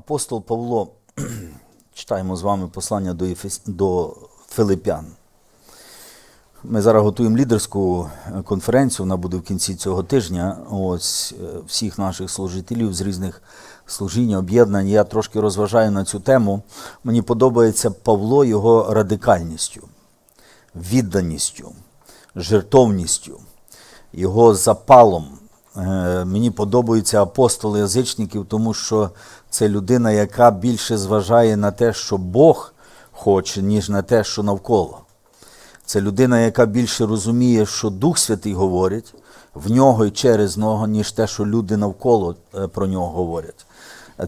Апостол Павло, читаємо з вами послання до, Єфес... до Филипян. Ми зараз готуємо лідерську е, конференцію, вона буде в кінці цього тижня. Ось е, всіх наших служителів з різних служінь, об'єднань. Я трошки розважаю на цю тему. Мені подобається Павло його радикальністю, відданістю, жертовністю, його запалом. Е, Мені подобаються апостоли язичників, тому що це людина, яка більше зважає на те, що Бог хоче, ніж на те, що навколо. Це людина, яка більше розуміє, що Дух Святий говорить в нього і через нього, ніж те, що люди навколо е, про нього говорять.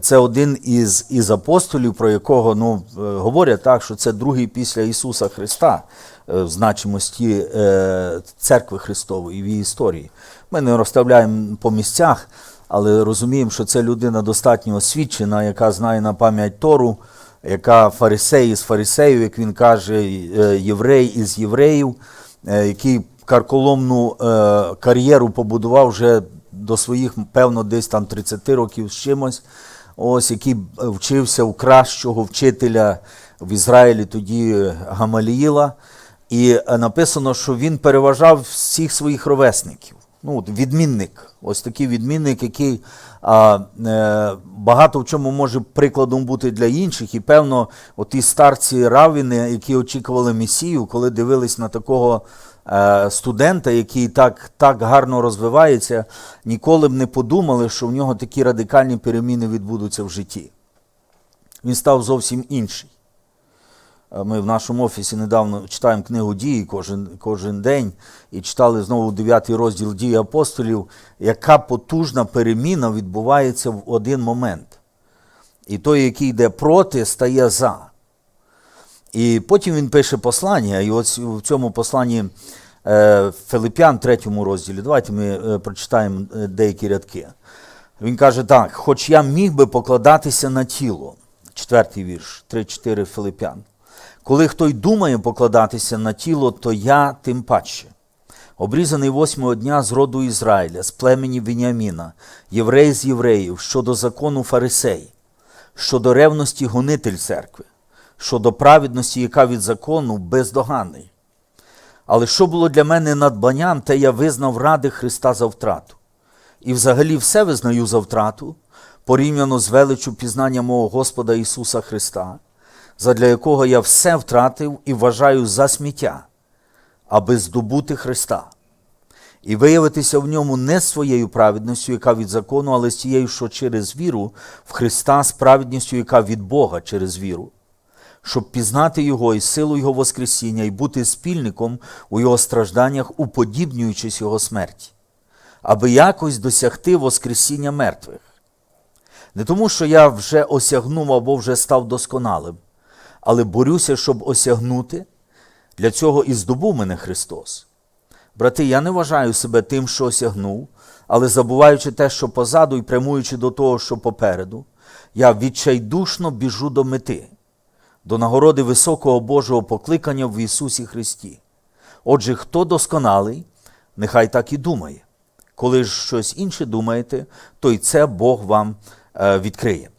Це один із, із апостолів, про якого ну, е, говорять так, що це другий після Ісуса Христа е, в значимості е, церкви Христової в її історії. Ми не розставляємо по місцях, але розуміємо, що це людина достатньо освічена, яка знає на пам'ять Тору, яка фарисей із фарисеїв, як він каже, єврей із євреїв, який карколомну кар'єру побудував вже до своїх, певно, десь там 30 років з чимось. Ось який вчився у кращого вчителя в Ізраїлі тоді Гамаліїла. І е, написано, що він переважав всіх своїх ровесників. Ну, відмінник, ось такий відмінник, який а, е, багато в чому може прикладом бути для інших. І певно, оті старці равіни, які очікували Месію, коли дивились на такого е, студента, який так, так гарно розвивається, ніколи б не подумали, що в нього такі радикальні переміни відбудуться в житті. Він став зовсім інший. Е, Ми в нашому офісі недавно читаємо книгу дії кожен, кожен день і читали знову 9 розділ дії апостолів, яка потужна переміна відбувається в один момент. І той, який йде проти, стає за. І потім він пише послання, і ось в цьому посланні е, Филип'ян, третьому розділі, давайте ми е, прочитаємо е, деякі рядки. Він каже так: хоч я міг би покладатися на тіло, четвертий вірш, 3-4 Филип'ян. Коли хто й думає покладатися на тіло, то я тим паче. Обрізаний восьмого дня з роду Ізраїля, з племені Веніаміна, єврей з євреїв, щодо закону фарисей, щодо ревності гонитель церкви, щодо праведності, яка від закону бездоганний. Але що було для мене надбанням, те я визнав ради Христа за втрату. І взагалі все визнаю за втрату, порівняно з величу пізнання мого Господа Ісуса Христа, задля якого я все втратив і вважаю за сміття, аби здобути Христа, і виявитися в ньому не своєю праведністю, яка від закону, але з тією, що через віру в Христа, з праведністю, яка від Бога через віру, щоб пізнати Його і силу Його Воскресіння, і бути спільником у Його стражданнях, уподібнюючись Його смерті, аби якось досягти Воскресіння мертвих. Не тому, що я вже осягнув або вже став досконалим, але борюся, щоб осягнути. Для цього і здобув мене Христос. Брати, я не вважаю себе тим, що осягнув, але забуваючи те, що позаду і прямуючи до того, що попереду, я відчайдушно біжу до мети, до нагороди високого Божого покликання в Ісусі Христі. Отже, хто досконалий, нехай так і думає. Коли ж щось інше думаєте, то й це Бог вам е, відкриє.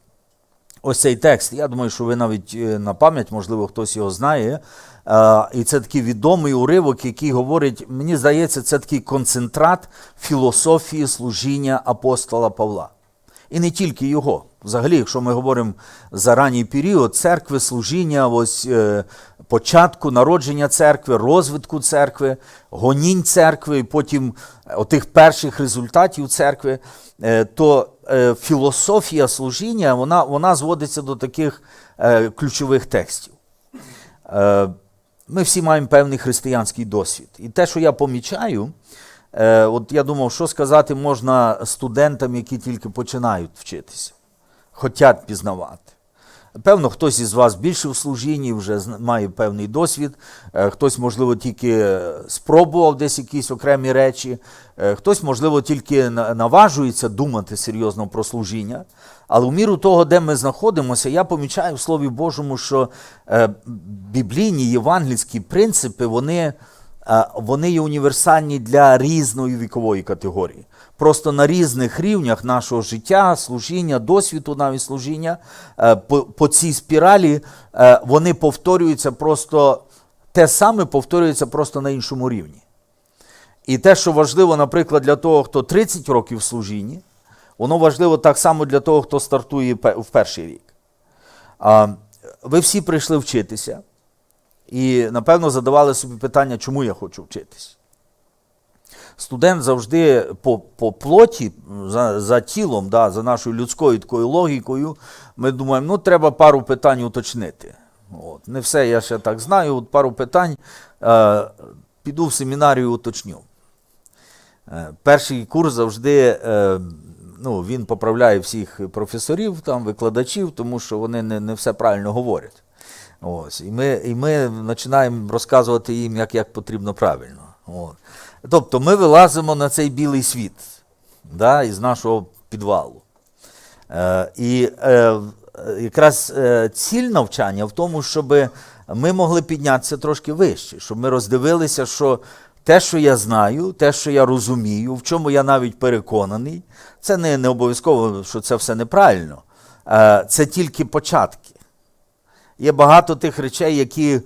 Ось цей текст, я думаю, що ви навіть е, на пам'ять, можливо, хтось його знає. Е, І це такий відомий уривок, який говорить, мені здається, це такий концентрат філософії служіння апостола Павла. І не тільки його. Взагалі, якщо ми говоримо за ранній період церкви, служіння, ось е, початку народження церкви, розвитку церкви, гонінь церкви, і потім отих перших результатів церкви, е, то е, філософія служіння вона, вона зводиться до таких е, ключових текстів. Е, ми всі маємо певний християнський досвід. І те, що я помічаю, е, от я думав, що сказати можна студентам, які тільки починають вчитися, хочуть пізнавати. Певно, хтось із вас більше в служінні, вже має певний досвід, е, хтось, можливо, тільки е, спробував десь якісь окремі речі, е, хтось, можливо, тільки наважується думати серйозно про служіння. Але в міру того, де ми знаходимося, я помічаю в Слові Божому, що біблійні євангельські принципи, вони вони є універсальні для різної вікової категорії. Просто на різних рівнях нашого життя, служіння, досвіду навіть служіння, е, по, по цій спіралі е, вони повторюються просто те саме повторюється просто на іншому рівні. І те, що важливо, наприклад, для того, хто 30 років в служінні, воно важливо так само для того, хто стартує в перший рік. Ви всі прийшли вчитися і, напевно, задавали собі питання, чому я хочу вчитись. Студент завжди по, по плоті, за, за тілом, да, за нашою людською такою логікою, ми думаємо, ну треба пару питань уточнити. От. Не все я ще так знаю, от пару питань. Е, піду в семінарію уточню. Е, перший курс завжди е, ну, він поправляє всіх професорів, там, викладачів, тому що вони не, не все правильно говорять. Ось. І ми, і ми починаємо розказувати їм, як, як потрібно правильно. От. Тобто ми вилазимо на цей білий світ да, із нашого підвалу. Е, і е, якраз е, ціль навчання в тому, щоб ми могли піднятися трошки вище, щоб ми роздивилися, що те, що я знаю, те, що я розумію, в чому я навіть переконаний, це не, не обов'язково, що це все неправильно. Е, це тільки початки. Є багато тих речей, які,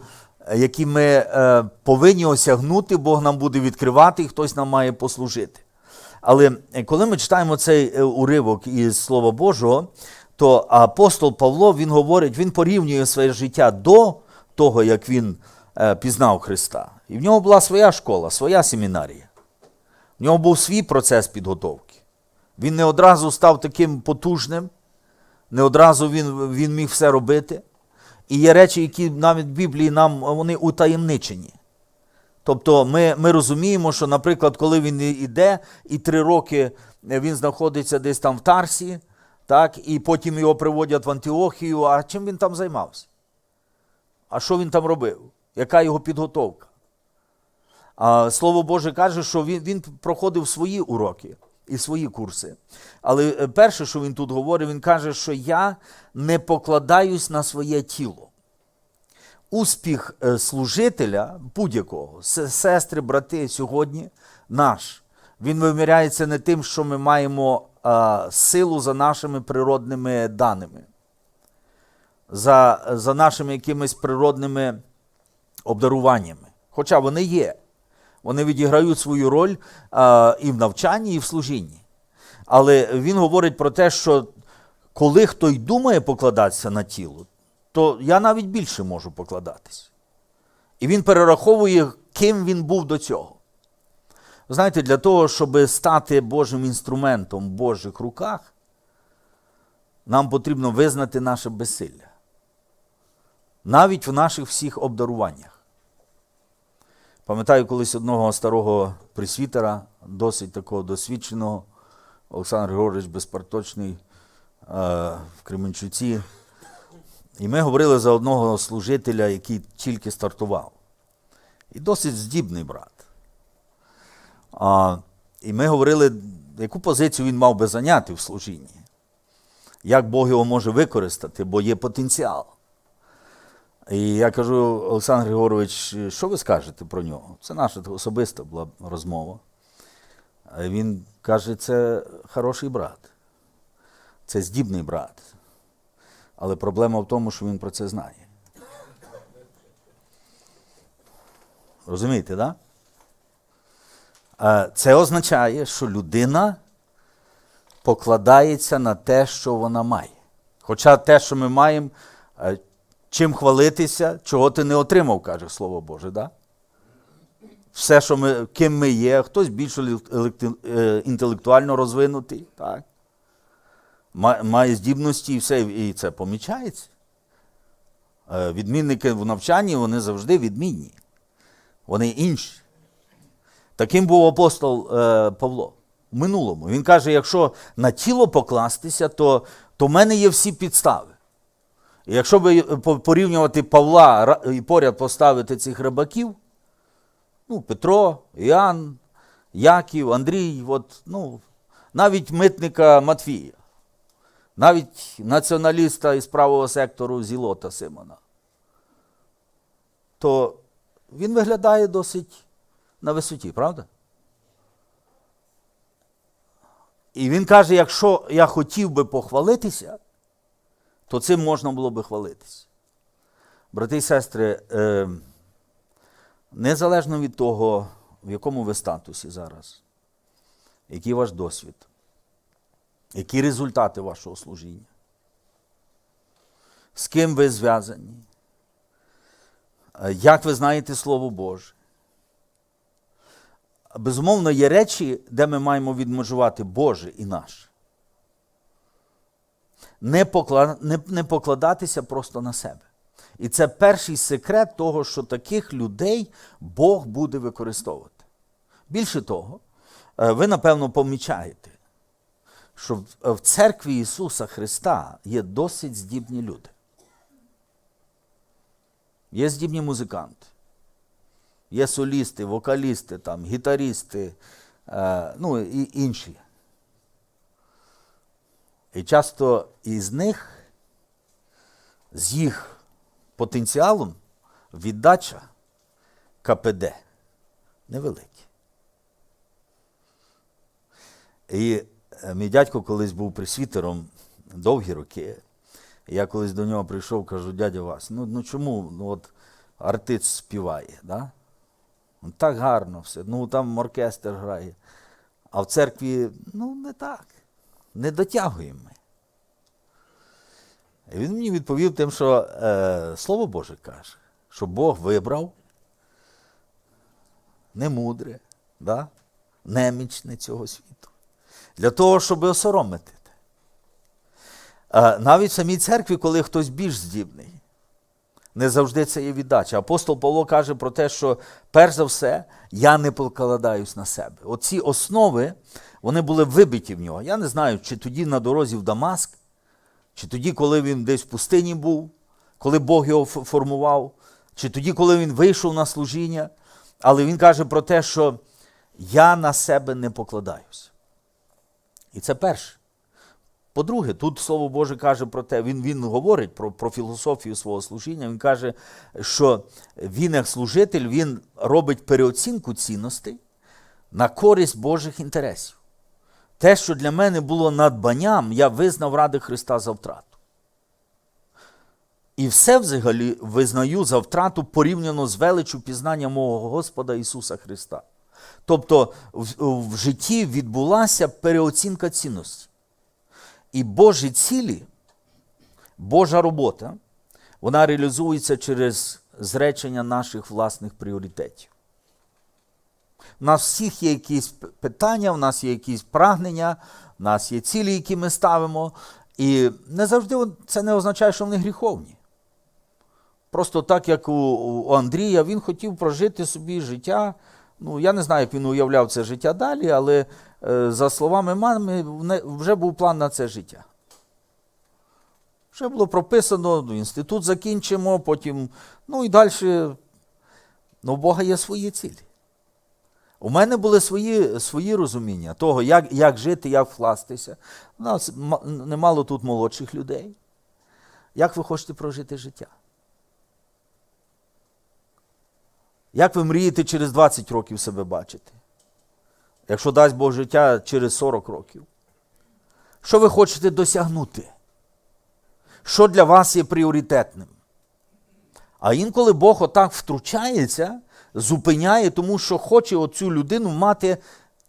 які ми е, повинні осягнути, Бог нам буде відкривати, і хтось нам має послужити. Але е, коли ми читаємо цей е, уривок із Слова Божого, то апостол Павло він говорить, він порівнює своє життя до того, як він е, пізнав Христа. І в нього була своя школа, своя семінарія. В нього був свій процес підготовки. Він не одразу став таким потужним, не одразу він, він міг все робити. І є речі, які навіть в Біблії нам вони утаємничені. Тобто ми, ми розуміємо, що, наприклад, коли він іде, і три роки він знаходиться десь там в Тарсі, так, і потім його приводять в Антиохію, а чим він там займався? А що він там робив? Яка його підготовка? А, Слово Боже каже, що він, він проходив свої уроки і свої курси. Але е, перше, що він тут говорить, він каже, що я не покладаюсь на своє тіло. Успіх е, служителя будь-якого, сестри, брати сьогодні наш. Він виміряється не тим, що ми маємо а, силу за нашими природними даними, за, за нашими якимись природними обдаруваннями. Хоча вони є. Вони відіграють свою роль а, і в навчанні, і в служінні. Але він говорить про те, що коли хто й думає покладатися на тіло, то я навіть більше можу покладатись. І він перераховує, ким він був до цього. Знаєте, для того, щоб стати Божим інструментом в Божих руках, нам потрібно визнати наше безсилля. Навіть в наших всіх обдаруваннях. Пам'ятаю колись одного старого присвітера, досить такого досвідченого, Олександр Григорович Безпарточний е, в Кременчуці. І ми говорили за одного служителя, який тільки стартував. І досить здібний брат. А, і ми говорили, яку позицію він мав би зайняти в служінні, як Бог його може використати, бо є потенціал. І я кажу, Олександр Григорович, що ви скажете про нього? Це наша особиста була розмова. Він каже, це хороший брат, це здібний брат. Але проблема в тому, що він про це знає. Розумієте, так? Да? Це означає, що людина покладається на те, що вона має. Хоча те, що ми маємо, е, чим хвалитися, чого ти не отримав, каже Слово Боже. Да? Все, що ми, ким ми є, хтось більш е, інтелектуально розвинутий, так? Має здібності і все, і це помічається. Е, Відмінники в навчанні вони завжди відмінні. Вони інші. Таким був апостол е, Павло в минулому. Він каже: якщо на тіло покластися, то, то в мене є всі підстави. Якщо би порівнювати Павла і поряд поставити цих рибаків, ну, Петро, Іоанн, Яків, Андрій, от, ну, навіть митника Матфія, навіть націоналіста із правого сектору Зілота Симона, то він виглядає досить на висоті, правда? І він каже: якщо я хотів би похвалитися, то цим можна було би хвалитися. Брати і сестри, е, незалежно від того, в якому ви статусі зараз, який ваш досвід, які результати вашого служіння, з ким ви зв'язані, е, як ви знаєте Слово Боже. Безумовно, є речі, де ми маємо відмежувати Боже і наше. Не, покла... не, не покладатися просто на себе. І це перший секрет того, що таких людей Бог буде використовувати. Більше того, е, ви напевно помічаєте, що в- в церкві Ісуса Христа є досить здібні люди. Є здібні музиканти, є солісти, вокалісти, там, гітарісти, е, ну і інші. І часто із них, з їх потенціалом, віддача КПД невеликі. І е, мій дядько колись був присвітером довгі роки. Я колись до нього прийшов, кажу, дядя Вась, ну, ну чому ну, от, артист співає? Да? Ну, так гарно все. Ну там оркестр грає. А в церкві ну не так. Не дотягуємо ми. І він мені відповів тим, що е, Слово Боже каже, що Бог вибрав немудре, да? немічне цього світу. Для того, щоб осоромити. Е, навіть в самій церкві, коли хтось більш здібний, не завжди це є віддача. Апостол Павло каже про те, що перш за все я не покладаюсь на себе. Оці основи, вони були вибиті в нього. Я не знаю, чи тоді на дорозі в Дамаск, чи тоді, коли він десь в пустині був, коли Бог його формував, чи тоді, коли він вийшов на служіння. Але він каже про те, що я на себе не покладаюсь. І це перше. По-друге, тут Слово Боже каже про те, він, він говорить про, про філософію свого служіння. Він каже, що він, як служитель, він робить переоцінку цінностей на користь Божих інтересів. Те, що для мене було надбанням, я визнав ради Христа за втрату. І все взагалі визнаю за втрату порівняно з величу пізнання мого Господа Ісуса Христа. Тобто в, в житті відбулася переоцінка цінності. І Божі цілі, Божа робота, вона реалізується через зречення наших власних пріоритетів. У нас всіх є якісь питання, у нас є якісь прагнення, у нас є цілі, які ми ставимо. І не завжди це не означає, що вони гріховні. Просто так, як у, Андрія, він хотів прожити собі життя. Ну, я не знаю, як він уявляв це життя далі, але е, за словами мами, вже був план на це життя. Вже було прописано, ну, інститут закінчимо, потім, ну і далі. Ну, у Бога є свої цілі. У мене були свої, свої розуміння того, як, як жити, як вкластися. У нас немало тут молодших людей. Як ви хочете прожити життя? Як ви мрієте через 20 років себе бачити? Якщо дасть Бог життя через 40 років? Що ви хочете досягнути? Що для вас є пріоритетним? А інколи Бог отак втручається, зупиняє, тому що хоче оцю людину мати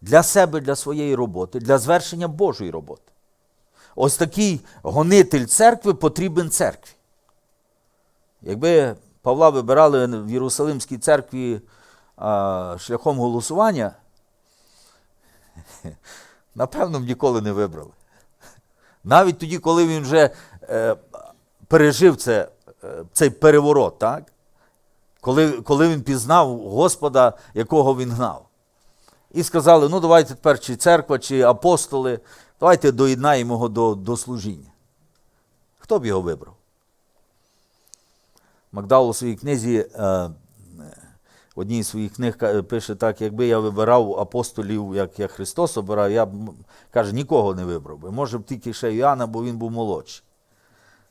для себе, для своєї роботи, для звершення Божої роботи. Ось такий гонитель церкви потрібен церкві. Якби Павла вибирали в Єрусалимській церкві а, шляхом голосування, напевно, ніколи не вибрали. Навіть тоді, коли він вже е, пережив це, е, цей переворот, так? Коли, коли він пізнав Господа, якого він гнав. І сказали: ну давайте тепер чи церква, чи апостоли, давайте доєднаємо його до, до служіння. Хто б його вибрав? Макдаул у своїй книзі, е, в одній з своїх книг пише так, якби я вибирав апостолів, як я Христос обирав, я б, каже, нікого не вибрав би. Може б тільки ще Іоанна, бо він був молодший.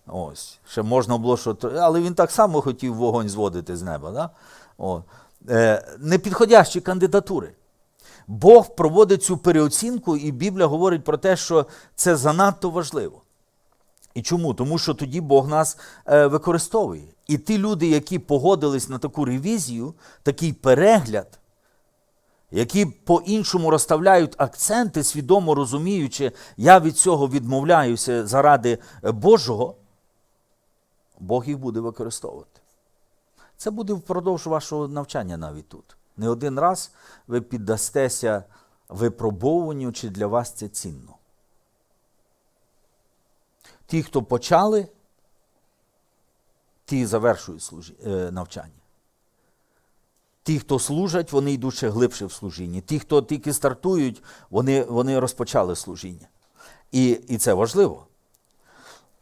Ось. Ще можна було, що. Але він так само хотів вогонь зводити з неба. Да? О. е, непідходящі кандидатури. Бог проводить цю переоцінку, і Біблія говорить про те, що це занадто важливо. І чому? Тому що тоді Бог нас е, використовує. І ті люди, які погодились на таку ревізію, такий перегляд, які по-іншому розставляють акценти, свідомо розуміючи, я від цього відмовляюся заради е, Божого, Бог їх буде використовувати. Це буде впродовж вашого навчання навіть тут. Не один раз ви піддастеся випробовуванню, чи для вас це цінно. Ті, хто почали, ті завершують е, навчання. Ті, хто служать, вони йдуть ще глибше в служінні. Ті, хто тільки стартують, вони, вони розпочали служіння. І, і це важливо.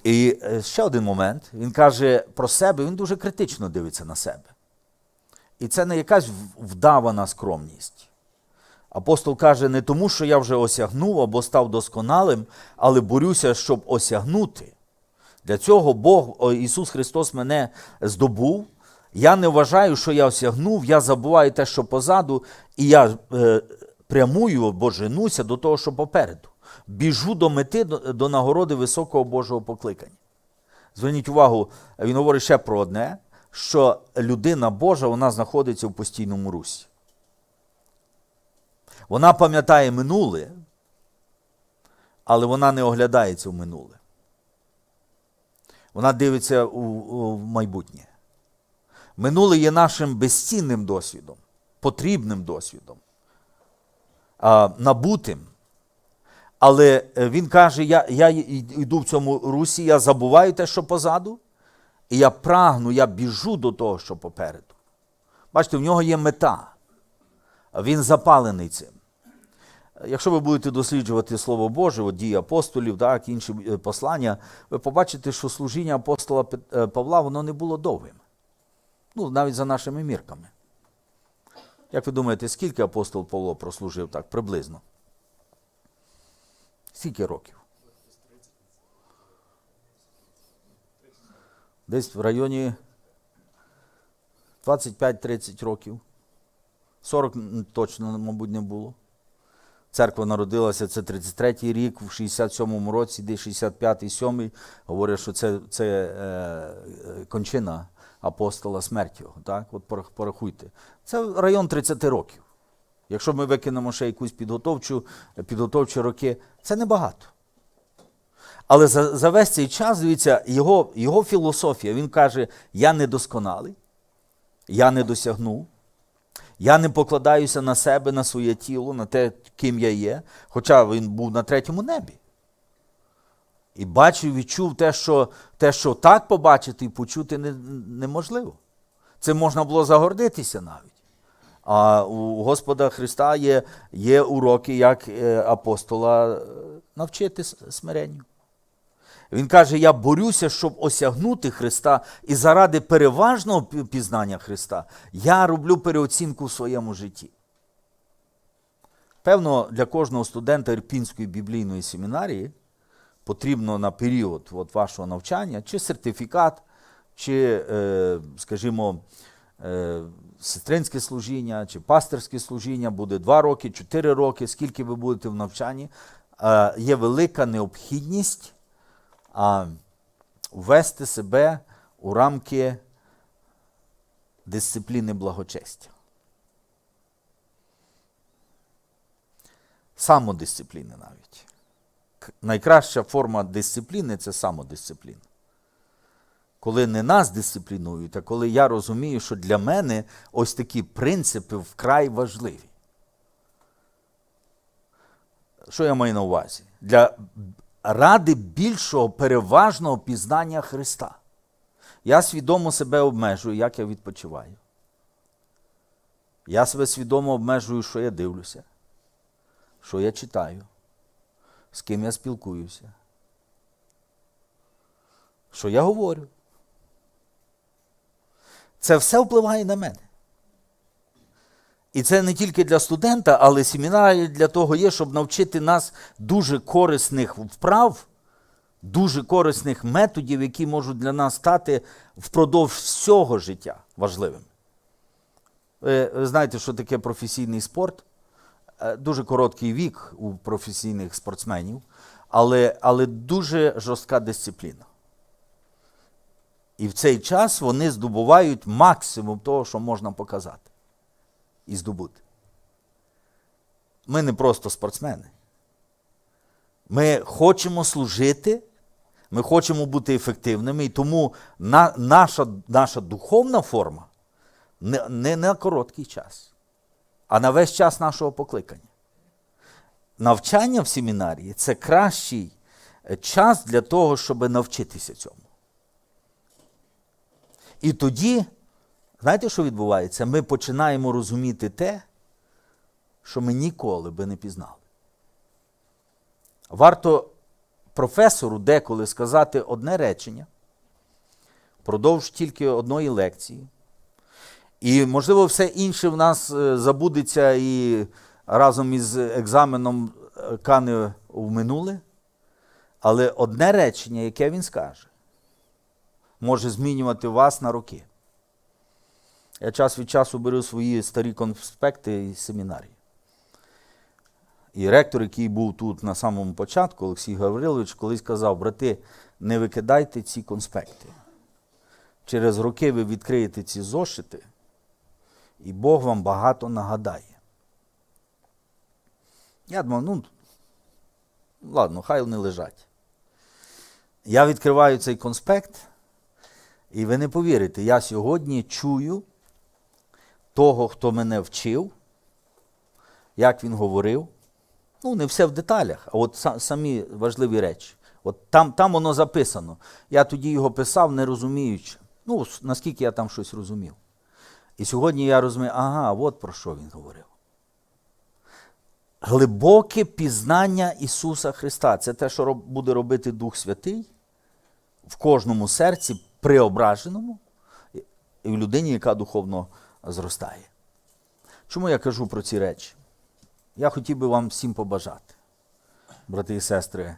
І е, ще один момент. Він каже про себе, він дуже критично дивиться на себе. І це не якась вдавана скромність. Апостол каже, не тому, що я вже осягнув або став досконалим, але борюся, щоб осягнути. Для цього Бог, Ісус Христос мене здобув. Я не вважаю, що я осягнув, я забуваю те, що позаду, і я е, прямую або женуся до того, що попереду. Біжу до мети, до, до нагороди високого Божого покликання. Зверніть увагу, він говорить ще про одне, що людина Божа вона знаходиться в постійному русі. Вона пам'ятає минуле, але вона не оглядається в минуле. Вона дивиться у, у майбутнє. Минуле є нашим безцінним досвідом, потрібним досвідом, а, набутим. Але е, він каже: я, я йду в цьому русі, я забуваю те, що позаду, і я прагну, я біжу до того, що попереду. Бачите, в нього є мета. Він запалений цим. Якщо ви будете досліджувати Слово Боже, от дії апостолів, так, інші е, послання, ви побачите, що служіння апостола е, Павла воно не було довгим. Ну, навіть за нашими мірками. Як ви думаєте, скільки апостол Павло прослужив так приблизно? Скільки років? Десь в районі 25-30 років. 40 точно, мабуть, не було. Церква народилася, це 33-й рік, в 67-му році, десь 65-й, 7-й, говорять, що це, це е, кончина апостола смерті. Так? От порахуйте. Це район 30 років. Якщо ми викинемо ще якусь підготовчу, підготовчі роки, це небагато. Але за, за весь цей час, дивіться, його, його філософія, він каже: я недосконалий, я не досягнув, я не покладаюся на себе, на своє тіло, на те, ким я є, хоча він був на третьому небі. І бачив, відчув те, що, те, що так побачити і почути не, неможливо. Це можна було загордитися навіть. А у Господа Христа є, є уроки, як е, апостола е, навчити смиренню. Він каже: Я борюся, щоб осягнути Христа, і заради переважного пізнання Христа я роблю переоцінку в своєму житті. Певно, для кожного студента Ірпінської біблійної семінарії потрібно на період от вашого навчання чи сертифікат, чи, е, скажімо, е, сестринське служіння, чи пасторське служіння буде 2 роки, 4 роки, скільки ви будете в навчанні. Е, Є велика необхідність а, ввести себе у рамки дисципліни благочестя. Самодисципліни навіть. Найкраща форма дисципліни це самодисципліна. Коли не нас дисциплінують, а коли я розумію, що для мене ось такі принципи вкрай важливі. Що я маю на увазі? Для ради більшого переважного пізнання Христа. Я свідомо себе обмежую, як я відпочиваю. Я себе свідомо обмежую, що я дивлюся, що я читаю, з ким я спілкуюся, що я говорю. Це все впливає на мене. І це не тільки для студента, але семінарі для того є, щоб навчити нас дуже корисних вправ, дуже корисних методів, які можуть для нас стати впродовж всього життя важливими. Ви, ви знаєте, що таке професійний спорт? Е, Дуже короткий вік у професійних спортсменів, але, але дуже жорстка дисципліна. І в цей час вони здобувають максимум того, що можна показати і здобути. Ми не просто спортсмени. Ми хочемо служити, ми хочемо бути ефективними, і тому на, наша, наша духовна форма не, не на короткий час, а на весь час нашого покликання. Навчання в семінарії це кращий е, час для того, щоб навчитися цьому. І тоді, знаєте, що відбувається? Ми починаємо розуміти те, що ми ніколи би не пізнали. Варто професору деколи сказати одне речення впродовж тільки одної лекції. І, можливо, все інше в нас е, забудеться і разом із екзаменом е, кане в минуле. Але одне речення, яке він скаже, може змінювати вас на роки. Я час від часу беру свої старі конспекти із семінарії. І ректор, який був тут на самому початку, Олексій Гаврилович, колись казав: брати, не викидайте ці конспекти. Через роки ви відкриєте ці зошити, і Бог вам багато нагадає. Я думав, ну, ладно, хай вони лежать. Я відкриваю цей конспект, і ви не повірите, я сьогодні чую того, хто мене вчив, як він говорив. Ну, не все в деталях, а от самі важливі речі. От там, там воно записано. Я тоді його писав, не розуміючи. Ну, наскільки я там щось розумів. І сьогодні я розумію, ага, от про що він говорив. Глибоке пізнання Ісуса Христа. Це те, що буде робити Дух Святий в кожному серці преображеному і в людині, яка духовно зростає. Чому я кажу про ці речі? Я хотів би вам всім побажати, брати і сестри,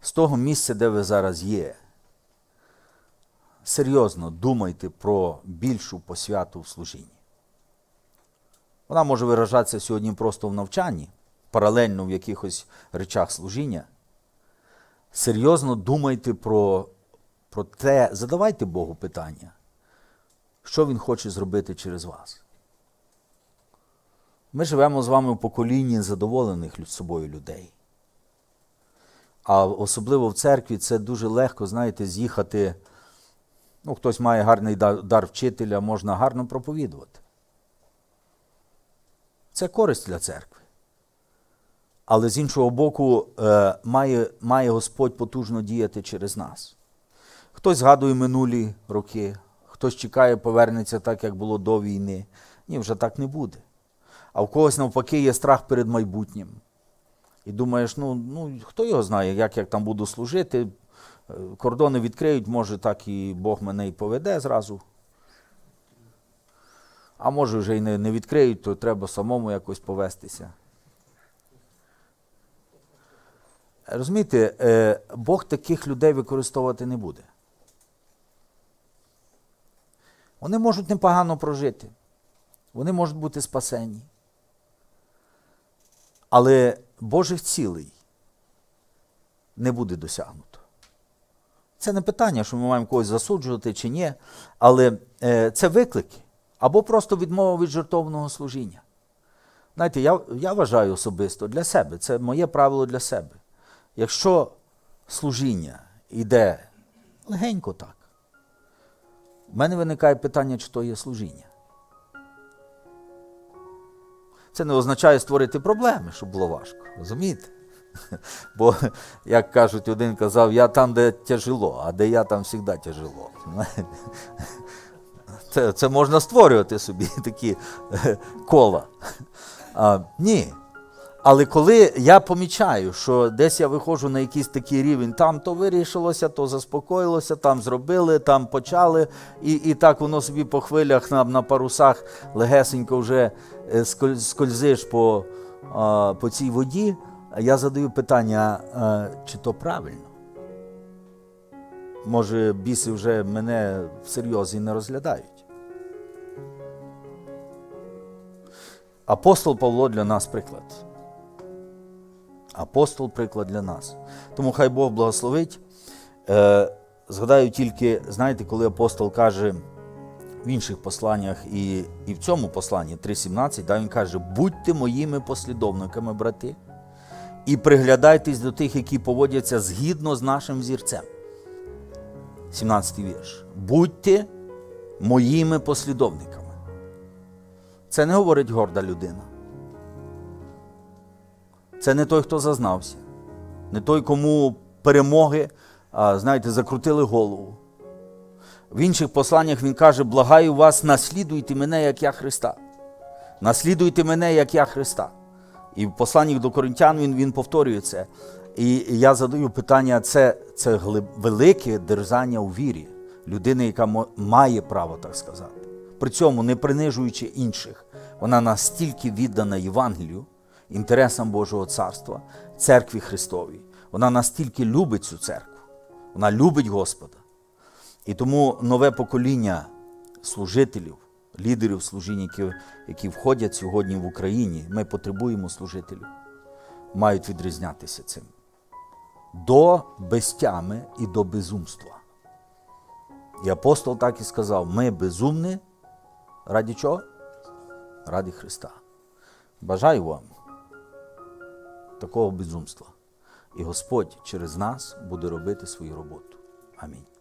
з того місця, де ви зараз є. Серйозно думайте про більшу посвяту в служінні. Вона може виражатися сьогодні просто в навчанні, паралельно в якихось речах служіння. Серйозно думайте про, про те, задавайте Богу питання, що Він хоче зробити через вас. Ми живемо з вами в поколінні задоволених собою людей. А особливо в церкві це дуже легко, знаєте, з'їхати. Ну, хтось має гарний дар, дар вчителя, можна гарно проповідувати. Це користь для церкви. Але з іншого боку, е, має, має Господь потужно діяти через нас. Хтось згадує минулі роки, хтось чекає, повернеться так, як було до війни. Ні, вже так не буде. А в когось навпаки є страх перед майбутнім. І думаєш, ну, ну хто його знає, як я там буду служити, Е, кордони відкриють, може так і Бог мене і поведе зразу. А може вже і не, не відкриють, то треба самому якось повестися. Розумієте, е, Бог таких людей використовувати не буде. Вони можуть непогано прожити, вони можуть бути спасені. Але Божих цілей не буде досягнуто. Це не питання, що ми маємо когось засуджувати чи ні, але е, це виклики або просто відмова від жертовного служіння. Знаєте, я, я вважаю особисто для себе, це моє правило для себе. Якщо служіння йде легенько так, в мене виникає питання, чи то є служіння. Це не означає створити проблеми, щоб було важко. Розумієте? Бо, як кажуть, один казав, я там, де тяжело, а де я там завжди тяжело. Це, це можна створювати собі такі кола. А, ні. Але коли я помічаю, що десь я виходжу на якийсь такий рівень, там то вирішилося, то заспокоїлося, там зробили, там почали, і, і так воно собі по хвилях на, на парусах легесенько вже е, скользиш по, по цій воді, я задаю питання, чи то правильно? Може, біси вже мене всерйоз і не розглядають. апостол Павло для нас приклад. Апостол приклад для нас. Тому хай Бог благословить. Е, згадаю тільки, знаєте, коли апостол каже в інших посланнях і, і в цьому посланні 3.17, да, він каже: будьте моїми послідовниками, брати, і приглядайтесь до тих, які поводяться згідно з нашим зірцем. 17 вірш. Будьте моїми послідовниками. Це не говорить горда людина. Це не той, хто зазнався, не той, кому перемоги, знаєте, закрутили голову. В інших посланнях він каже: благаю вас, наслідуйте мене, як я Христа. Наслідуйте мене, як я Христа. І в посланнях до Коринтян він, він повторює це. І я задаю питання: це, це глиб, велике дерзання у вірі людини, яка має право так сказати. При цьому не принижуючи інших, вона настільки віддана Євангелію, інтересам Божого царства, церкві Христовій. Вона настільки любить цю церкву, вона любить Господа. І тому нове покоління служителів, лідерів служіння, які, входять сьогодні в Україні, ми потребуємо служителів, мають відрізнятися цим. До безтями і до безумства. І апостол так і сказав: ми безумні. Раді чого? Раді Христа. Бажаю вам такого безумства. І Господь через нас буде робити свою роботу. Амінь.